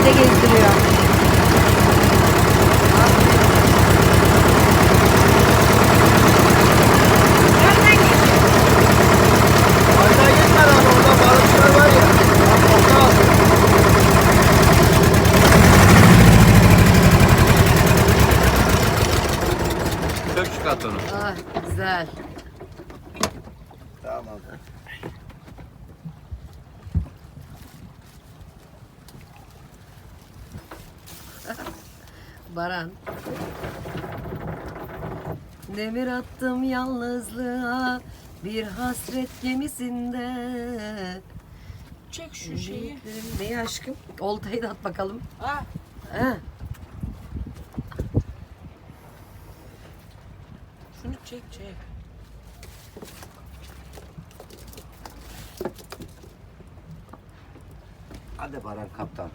gemide gezdiriyor. Sök şu katonu. Ah güzel. Tamam. Baran. Demir attım yalnızlığa bir hasret gemisinde. Çek şu şeyi. Neyi aşkım? Oltayı da at bakalım. Ha, Ha. şunu çek çek. Hadi Baran kaptan.